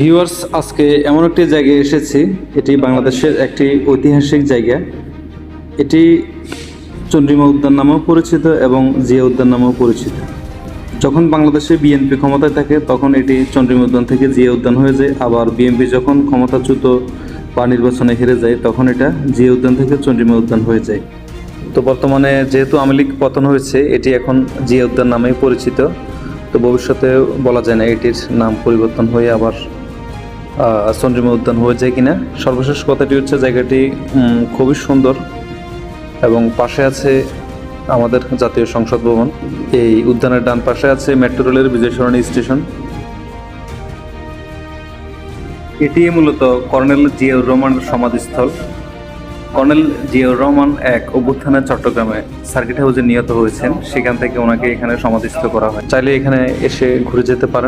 Viewers আজকে এমন একটি জায়গায় এসেছি, এটি বাংলাদেশের একটি ঐতিহাসিক জায়গা। এটি চন্দ্রিমা উদ্যান নামেও পরিচিত এবং জিয়া উদ্যান নামেও পরিচিত। যখন বাংলাদেশে বিএনপি ক্ষমতায় থাকে, তখন এটি চন্দ্রিমা উদ্যান থেকে জিয়া উদ্যান হয়ে যায়। আবার বিএনপি যখন ক্ষমতাচ্যুত বা নির্বাচনে হেরে যায়, তখন এটা জিয়া উদ্যান থেকে চন্দ্রিমা উদ্যান হয়ে যায়। তো বর্তমানে যেহেতু আওয়ামী লীগ পতন হয়েছে, এটি এখন জিয়া উদ্যান নামেই পরিচিত। তো ভবিষ্যতে বলা যায় না এটির নাম পরিবর্তন হয়ে আবার চন্দ্রিমা উদ্যান হয়ে যায় কিনা। সর্বশেষ কথাটি হচ্ছে জায়গাটি খুবই সুন্দর এবং পাশে আছে আমাদের জাতীয় সংসদ ভবন। এই উদ্যানের ডান পাশে আছে মেট্রো রেলের বিজয় সরণি স্টেশন। এটি মূলত কর্নেল জিয়াউর রহমানের সমাধিস্থল। কর্নেল জিয়াউর রহমান এক অভ্যুত্থানে চট্টগ্রামে সার্কিট হাউসে নিহত হয়েছেন। সেখান থেকে ওনাকে এখানে সমাধিস্থ করা হয়। চাইলে এখানে এসে ঘুরে যেতে পারেন।